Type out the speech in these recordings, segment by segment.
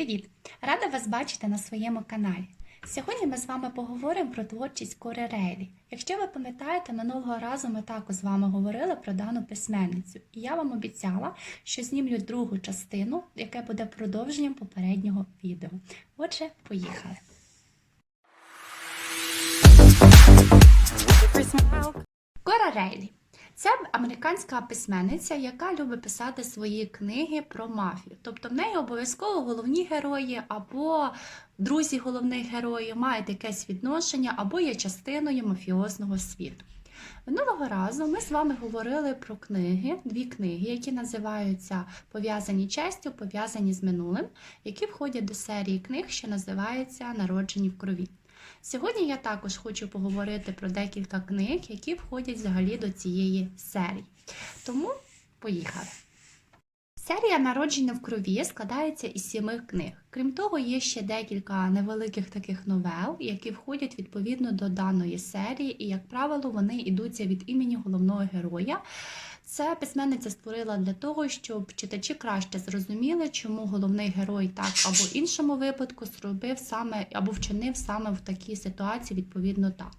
Привіт! Рада вас бачити на своєму каналі. Сьогодні ми з вами поговоримо про творчість Кори Рейлі. Якщо ви пам'ятаєте, минулого разу ми також з вами говорили про дану письменницю, і я вам обіцяла, що знімлю другу частину, яке буде продовженням попереднього відео. Отже, поїхали. Кора Рейлі. Це американська письменниця, яка любить писати свої книги про мафію. Тобто в неї обов'язково головні герої або друзі головних героїв мають якесь відношення або є частиною мафіозного світу. Минулого разу ми з вами говорили про книги, дві книги, які називаються Пов'язані честю, пов'язані з минулим, які входять до серії книг, що називається Народжені в крові. Сьогодні я також хочу поговорити про декілька книг, які входять взагалі до цієї серії. Тому поїхали. Серія Народження в крові складається із сіми книг. Крім того, є ще декілька невеликих таких новел, які входять відповідно до даної серії, і, як правило, вони йдуться від імені головного героя. Це письменниця створила для того, щоб читачі краще зрозуміли, чому головний герой так або в іншому випадку зробив саме або вчинив саме в такій ситуації, відповідно так.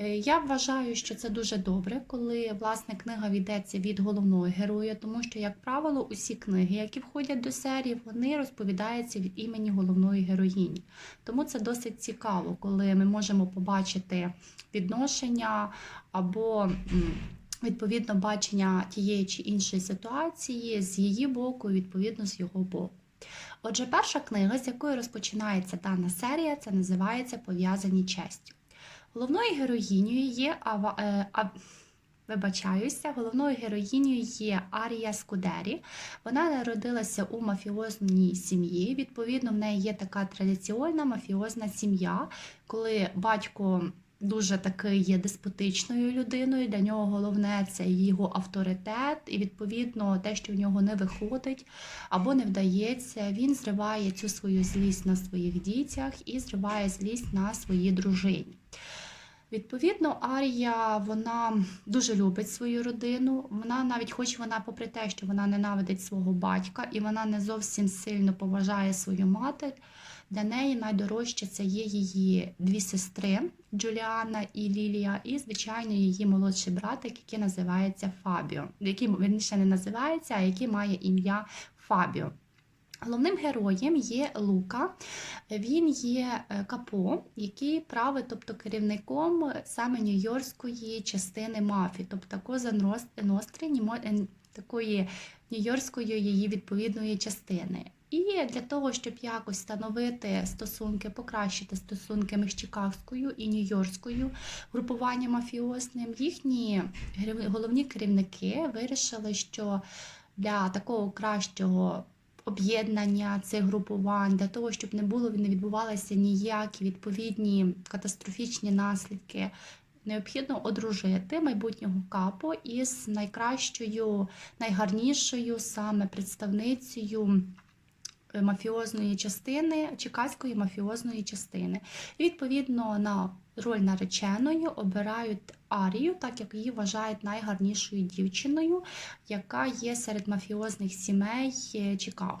Е, Я вважаю, що це дуже добре, коли власне книга віддається від головного героя, тому що, як правило, усі книги, які входять до серії, вони розповідаються від імені головної героїні. Тому це досить цікаво, коли ми можемо побачити відношення або відповідно бачення тієї чи іншої ситуації з її боку, і відповідно з його боку. Отже, перша книга, з якої розпочинається дана серія, це називається Пов'язані честю. Головною героїнею є Ава, е, а, вибачаюся, головною героїнею є Арія Скудері. Вона народилася у мафіозній сім'ї. Відповідно, в неї є така традиційна мафіозна сім'я, коли батько дуже такий є деспотичною людиною. Для нього головне це його авторитет, і відповідно те, що в нього не виходить або не вдається, він зриває цю свою злість на своїх дітях і зриває злість на своїй дружині. Відповідно, Арія вона дуже любить свою родину. Вона навіть, хоч вона, попри те, що вона ненавидить свого батька і вона не зовсім сильно поважає свою матір. Для неї найдорожче це є її дві сестри Джуліана і Лілія, і, звичайно, її молодший братик, який називається Фабіо, який верніше не називається, а який має ім'я Фабіо. Головним героєм є Лука. Він є е, капо, який править, тобто керівником саме нью-йоркської частини мафії, тобто Коза Нострі, е, такої нью-йоркської її відповідної частини. І для того, щоб якось встановити стосунки, покращити стосунки між Чикагською і Нью-Йоркською групуванням мафіозним, їхні головні керівники вирішили, що для такого кращого об'єднання цих групувань, для того, щоб не було не відбувалися ніякі відповідні катастрофічні наслідки. Необхідно одружити майбутнього капу із найкращою, найгарнішою саме представницею мафіозної частини, чекаської мафіозної частини. І відповідно на роль нареченої обирають Арію, так як її вважають найгарнішою дівчиною, яка є серед мафіозних сімей е, Чикаго.